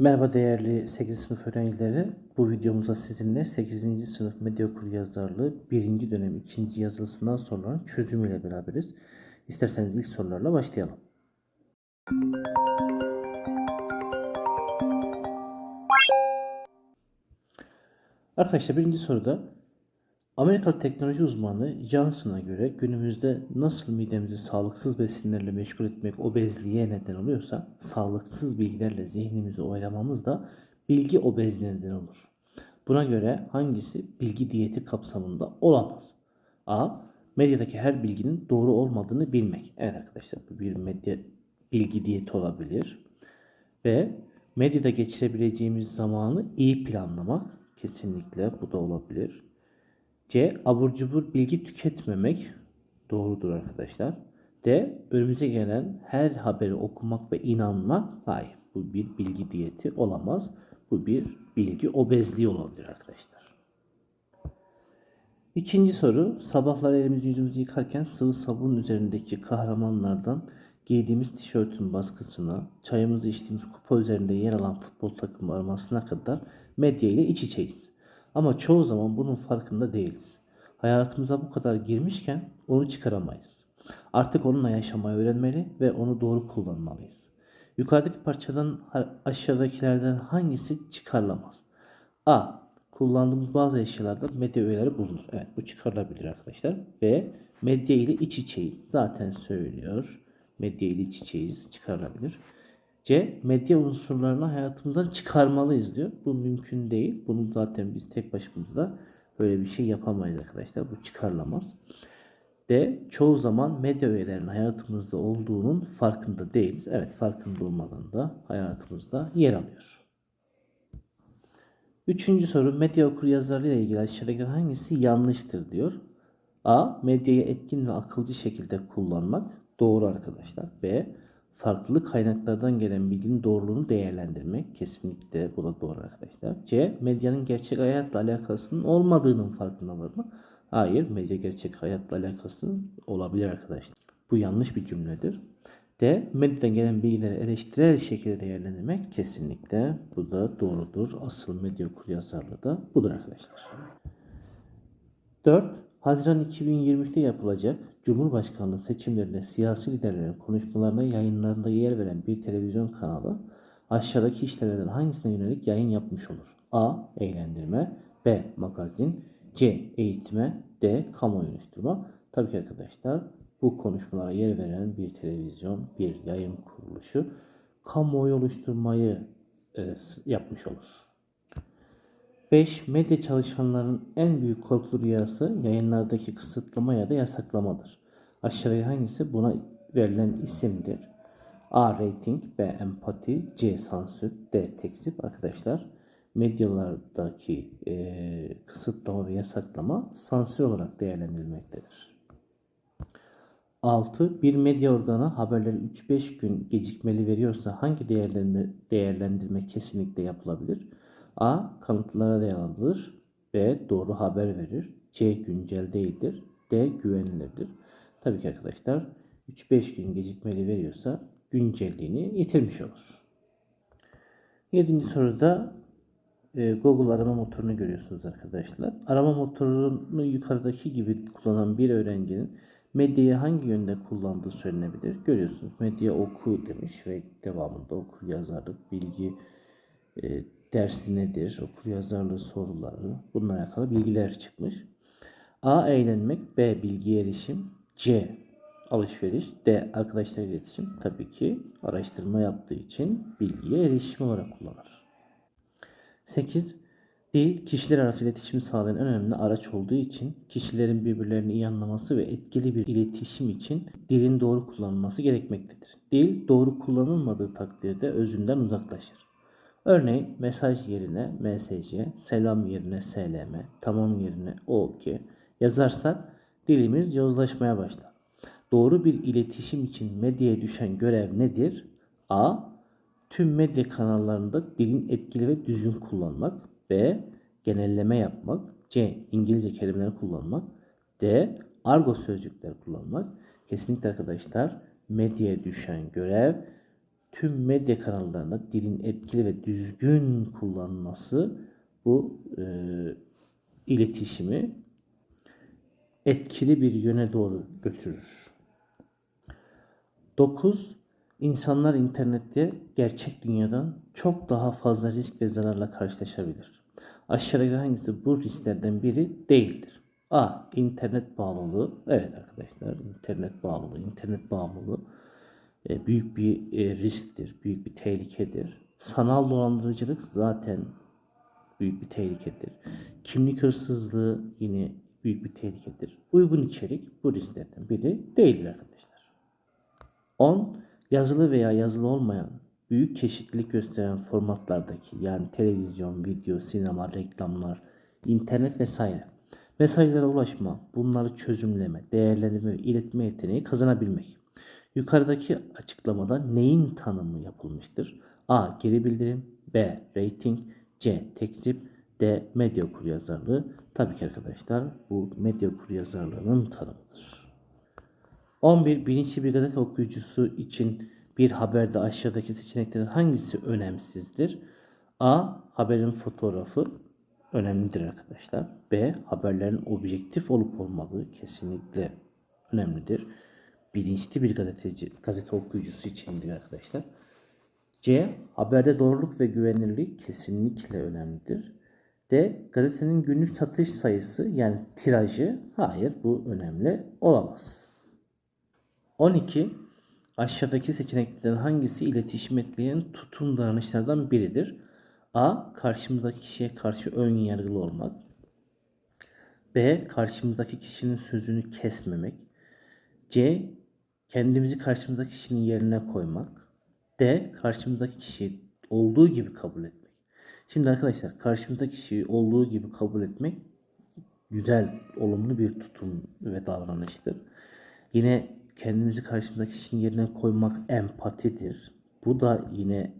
Merhaba değerli 8. sınıf öğrencileri. Bu videomuzda sizinle 8. sınıf medya okur yazarlığı 1. dönem 2. yazılısından sonra çözümüyle beraberiz. İsterseniz ilk sorularla başlayalım. Arkadaşlar birinci soruda Amerikalı teknoloji uzmanı Johnson'a göre günümüzde nasıl midemizi sağlıksız besinlerle meşgul etmek obezliğe neden oluyorsa sağlıksız bilgilerle zihnimizi oyalamamız da bilgi obezliğine neden olur. Buna göre hangisi bilgi diyeti kapsamında olamaz? A. Medyadaki her bilginin doğru olmadığını bilmek. Evet arkadaşlar bu bir medya bilgi diyeti olabilir. B. Medyada geçirebileceğimiz zamanı iyi planlamak. Kesinlikle bu da olabilir. C. Abur cubur bilgi tüketmemek. Doğrudur arkadaşlar. D. Önümüze gelen her haberi okumak ve inanmak. Hayır. Bu bir bilgi diyeti olamaz. Bu bir bilgi obezliği olabilir arkadaşlar. İkinci soru. Sabahlar elimizi yüzümüzü yıkarken sıvı sabun üzerindeki kahramanlardan giydiğimiz tişörtün baskısına, çayımızı içtiğimiz kupa üzerinde yer alan futbol takımı armasına kadar medya ile iç içeyiz. Ama çoğu zaman bunun farkında değiliz. Hayatımıza bu kadar girmişken onu çıkaramayız. Artık onunla yaşamayı öğrenmeli ve onu doğru kullanmalıyız. Yukarıdaki parçadan aşağıdakilerden hangisi çıkarılamaz? A. Kullandığımız bazı eşyalarda medya öğeleri bulunur. Evet bu çıkarılabilir arkadaşlar. B. Medya ile iç içeyiz. Zaten söylüyor. Medya ile iç içeyiz çıkarılabilir. C. Medya unsurlarını hayatımızdan çıkarmalıyız diyor. Bu mümkün değil. Bunu zaten biz tek başımızda böyle bir şey yapamayız arkadaşlar. Bu çıkarılamaz. D. Çoğu zaman medya öğelerinin hayatımızda olduğunun farkında değiliz. Evet farkında olmadan da hayatımızda yer alıyor. Üçüncü soru medya okur yazarlığı ile ilgili aşağıdaki hangisi yanlıştır diyor. A. Medyayı etkin ve akılcı şekilde kullanmak. Doğru arkadaşlar. B farklı kaynaklardan gelen bilginin doğruluğunu değerlendirmek. Kesinlikle bu da doğru arkadaşlar. C. Medyanın gerçek hayatla alakasının olmadığının farkında var mı? Hayır. Medya gerçek hayatla alakası olabilir arkadaşlar. Bu yanlış bir cümledir. D. Medyadan gelen bilgileri eleştirel şekilde değerlendirmek. Kesinlikle bu da doğrudur. Asıl medya okuryazarlığı da budur arkadaşlar. 4. Haziran 2023'te yapılacak Cumhurbaşkanlığı seçimlerinde siyasi liderlerin konuşmalarına yayınlarında yer veren bir televizyon kanalı aşağıdaki işlerden hangisine yönelik yayın yapmış olur? A. Eğlendirme B. Magazin C. Eğitme D. Kamuoyu oluşturma Tabii ki arkadaşlar bu konuşmalara yer veren bir televizyon, bir yayın kuruluşu kamuoyu oluşturmayı e, yapmış olur. 5. Medya çalışanlarının en büyük korkulu rüyası yayınlardaki kısıtlama ya da yasaklamadır. Aşağıya hangisi buna verilen isimdir? A. Rating B. Empati C. Sansür D. Tekzip Arkadaşlar medyalardaki e, kısıtlama ve yasaklama sansür olarak değerlendirilmektedir. 6. Bir medya organı haberleri 3-5 gün gecikmeli veriyorsa hangi değerlendirme, değerlendirme kesinlikle yapılabilir? A. Kanıtlara dayanabilir. B. Doğru haber verir. C. Güncel değildir. D. Güvenilirdir. Tabii ki arkadaşlar 3-5 gün gecikmeli veriyorsa güncelliğini yitirmiş olur. Yedinci soruda e, Google arama motorunu görüyorsunuz arkadaşlar. Arama motorunu yukarıdaki gibi kullanan bir öğrencinin medyayı hangi yönde kullandığı söylenebilir. Görüyorsunuz medya oku demiş ve devamında oku yazarlık, bilgi, e, dersi nedir, okur yazarlığı soruları, bununla alakalı bilgiler çıkmış. A. Eğlenmek, B. Bilgi erişim, C. Alışveriş, D. Arkadaşlar iletişim. Tabii ki araştırma yaptığı için bilgiye erişim olarak kullanır. 8. Dil, kişiler arası iletişim sağlayan önemli araç olduğu için kişilerin birbirlerini iyi anlaması ve etkili bir iletişim için dilin doğru kullanılması gerekmektedir. Dil doğru kullanılmadığı takdirde özünden uzaklaşır. Örneğin mesaj yerine MSC, selam yerine SLM, tamam yerine OK yazarsak dilimiz yozlaşmaya başlar. Doğru bir iletişim için medyaya düşen görev nedir? A. Tüm medya kanallarında dilin etkili ve düzgün kullanmak. B. Genelleme yapmak. C. İngilizce kelimeler kullanmak. D. Argo sözcükler kullanmak. Kesinlikle arkadaşlar medyaya düşen görev tüm medya kanallarında dilin etkili ve düzgün kullanılması bu e, iletişimi etkili bir yöne doğru götürür. 9. İnsanlar internette gerçek dünyadan çok daha fazla risk ve zararla karşılaşabilir. Aşağıdaki hangisi bu risklerden biri değildir? A. İnternet bağlılığı. Evet arkadaşlar internet bağlılığı, internet bağımlılığı e, büyük bir e, risktir, büyük bir tehlikedir. Sanal dolandırıcılık zaten büyük bir tehlikedir. Kimlik hırsızlığı yine büyük bir tehlikedir. Uygun içerik bu risklerden biri değildir arkadaşlar. 10. Yazılı veya yazılı olmayan büyük çeşitlilik gösteren formatlardaki yani televizyon, video, sinema, reklamlar, internet vesaire mesajlara ulaşma, bunları çözümleme, değerlendirme ve iletme yeteneği kazanabilmek. Yukarıdaki açıklamada neyin tanımı yapılmıştır? A. Geri bildirim B. Rating C. Tekzip D. Medya okuryazarlığı Tabii ki arkadaşlar bu medya okuryazarlığının tanımıdır. 11. Bilinçli bir gazete okuyucusu için bir haberde aşağıdaki seçeneklerden hangisi önemsizdir? A. Haberin fotoğrafı önemlidir arkadaşlar. B. Haberlerin objektif olup olmadığı kesinlikle önemlidir. Bilinçli bir gazeteci, gazete okuyucusu içindir arkadaşlar. C. Haberde doğruluk ve güvenilirlik kesinlikle önemlidir. D. Gazetenin günlük satış sayısı yani tirajı hayır bu önemli olamaz. 12. Aşağıdaki seçeneklerden hangisi iletişim etkileyen tutum davranışlardan biridir? A. Karşımızdaki kişiye karşı ön yargılı olmak. B. Karşımızdaki kişinin sözünü kesmemek. C. Kendimizi karşımızdaki kişinin yerine koymak. D. Karşımızdaki kişiyi olduğu gibi kabul etmek. Şimdi arkadaşlar karşımızdaki kişiyi olduğu gibi kabul etmek güzel, olumlu bir tutum ve davranıştır. Yine kendimizi karşımızdaki kişinin yerine koymak empatidir. Bu da yine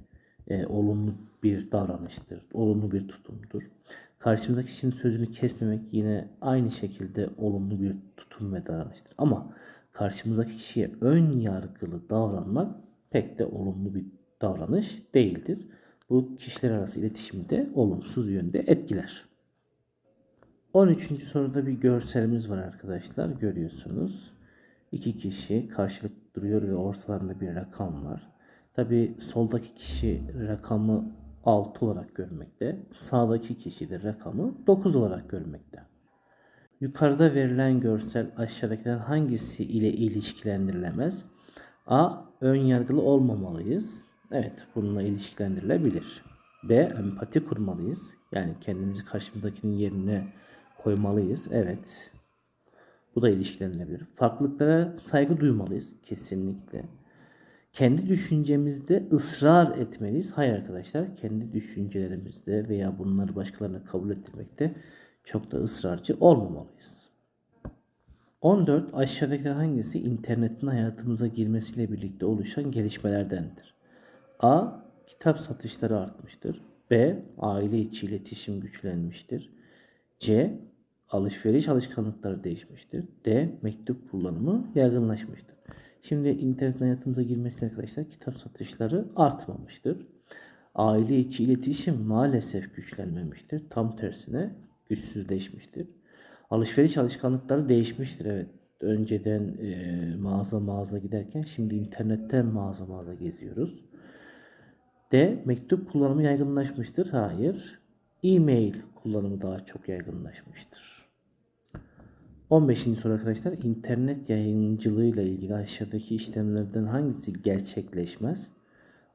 e, olumlu bir davranıştır, olumlu bir tutumdur. Karşımızdaki kişinin sözünü kesmemek yine aynı şekilde olumlu bir tutum ve davranıştır. Ama karşımızdaki kişiye ön yargılı davranmak pek de olumlu bir davranış değildir. Bu kişiler arası iletişimi de olumsuz yönde etkiler. 13. soruda bir görselimiz var arkadaşlar. Görüyorsunuz. İki kişi karşılıklı duruyor ve ortalarında bir rakam var. Tabi soldaki kişi rakamı 6 olarak görmekte. Sağdaki kişi de rakamı 9 olarak görmekte. Yukarıda verilen görsel aşağıdakilerden hangisi ile ilişkilendirilemez? A. Ön yargılı olmamalıyız. Evet bununla ilişkilendirilebilir. B. Empati kurmalıyız. Yani kendimizi karşımızdakinin yerine koymalıyız. Evet. Bu da ilişkilendirilebilir. Farklılıklara saygı duymalıyız. Kesinlikle. Kendi düşüncemizde ısrar etmeliyiz. Hayır arkadaşlar. Kendi düşüncelerimizde veya bunları başkalarına kabul ettirmekte çok da ısrarcı olmamalıyız. 14. Aşağıdakilerden hangisi internetin hayatımıza girmesiyle birlikte oluşan gelişmelerdendir? A. Kitap satışları artmıştır. B. Aile içi iletişim güçlenmiştir. C. Alışveriş alışkanlıkları değişmiştir. D. Mektup kullanımı yaygınlaşmıştır. Şimdi internet hayatımıza girmesiyle arkadaşlar kitap satışları artmamıştır. Aile içi iletişim maalesef güçlenmemiştir. Tam tersine güçsüzleşmiştir. Alışveriş alışkanlıkları değişmiştir evet. Önceden e, mağaza mağaza giderken şimdi internetten mağaza mağaza geziyoruz. D. Mektup kullanımı yaygınlaşmıştır. Hayır. E-mail kullanımı daha çok yaygınlaşmıştır. 15. soru arkadaşlar. İnternet yayıncılığıyla ilgili aşağıdaki işlemlerden hangisi gerçekleşmez?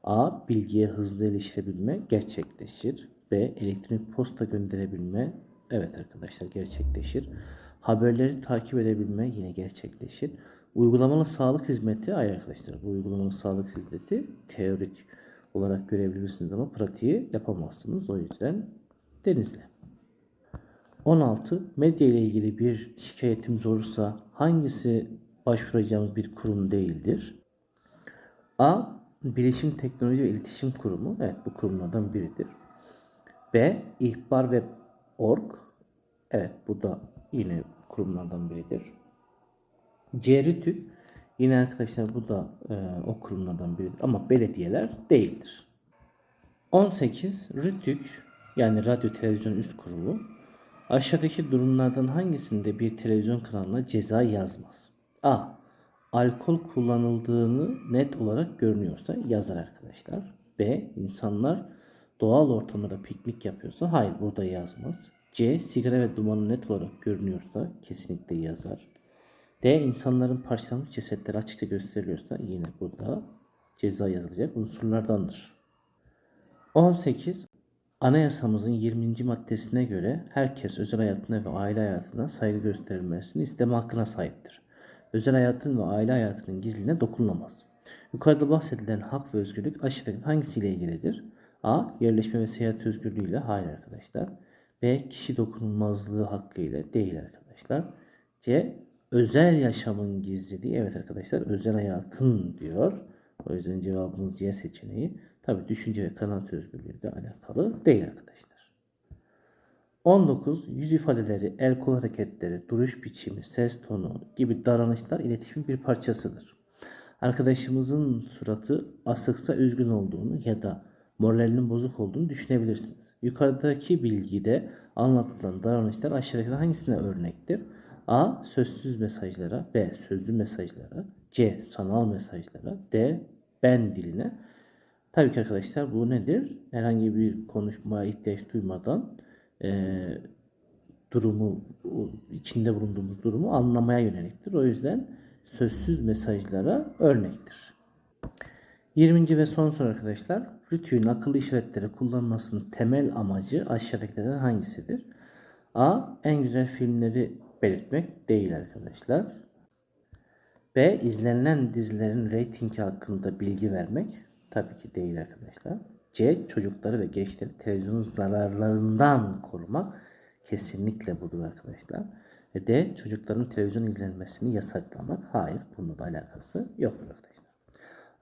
A. Bilgiye hızlı erişebilme gerçekleşir. B. Elektronik posta gönderebilme evet arkadaşlar gerçekleşir. Haberleri takip edebilme yine gerçekleşir. Uygulamalı sağlık hizmeti hayır arkadaşlar bu uygulamalı sağlık hizmeti teorik olarak görebilirsiniz ama pratiği yapamazsınız. O yüzden denizle. 16. Medya ile ilgili bir şikayetimiz olursa hangisi başvuracağımız bir kurum değildir? A. Bilişim Teknoloji ve İletişim Kurumu. Evet bu kurumlardan biridir. B. İhbar ve org. Evet bu da yine kurumlardan biridir. C. RTÜK Yine arkadaşlar bu da e, o kurumlardan biri ama belediyeler değildir. 18. RTÜK yani Radyo Televizyon Üst Kurulu aşağıdaki durumlardan hangisinde bir televizyon kanalına ceza yazmaz? A. Alkol kullanıldığını net olarak görünüyorsa yazar arkadaşlar. B. İnsanlar doğal ortamlarda piknik yapıyorsa hayır burada yazmaz. C. Sigara ve dumanı net olarak görünüyorsa kesinlikle yazar. D. insanların parçalanmış cesetleri açıkça gösteriliyorsa yine burada ceza yazılacak unsurlardandır. 18. Anayasamızın 20. maddesine göre herkes özel hayatına ve aile hayatına saygı gösterilmesini isteme hakkına sahiptir. Özel hayatın ve aile hayatının gizliliğine dokunulamaz. Yukarıda bahsedilen hak ve özgürlük aşağıdaki hangisiyle ilgilidir? A. Yerleşme ve seyahat özgürlüğü ile hayır arkadaşlar. B. Kişi dokunulmazlığı hakkı ile değil arkadaşlar. C. Özel yaşamın gizliliği. Evet arkadaşlar özel hayatın diyor. O yüzden cevabımız C seçeneği. Tabi düşünce ve kanaat özgürlüğü de alakalı değil arkadaşlar. 19. Yüz ifadeleri, el kol hareketleri, duruş biçimi, ses tonu gibi davranışlar iletişimin bir parçasıdır. Arkadaşımızın suratı asıksa üzgün olduğunu ya da moralinin bozuk olduğunu düşünebilirsiniz. Yukarıdaki bilgide anlatılan davranışlar aşağıdakilerden hangisine örnektir? A. Sözsüz mesajlara B. Sözlü mesajlara C. Sanal mesajlara D. Ben diline Tabii ki arkadaşlar bu nedir? Herhangi bir konuşmaya ihtiyaç duymadan e, durumu, içinde bulunduğumuz durumu anlamaya yöneliktir. O yüzden sözsüz mesajlara örnektir. 20. ve son soru arkadaşlar. Rütü'nün akıllı işaretleri kullanmasının temel amacı aşağıdakilerden hangisidir? A. En güzel filmleri belirtmek değil arkadaşlar. B. izlenilen dizilerin reytingi hakkında bilgi vermek. Tabii ki değil arkadaşlar. C. Çocukları ve gençleri televizyonun zararlarından korumak. Kesinlikle budur arkadaşlar. Ve D. Çocukların televizyon izlenmesini yasaklamak. Hayır. Bununla da alakası yoktur arkadaşlar.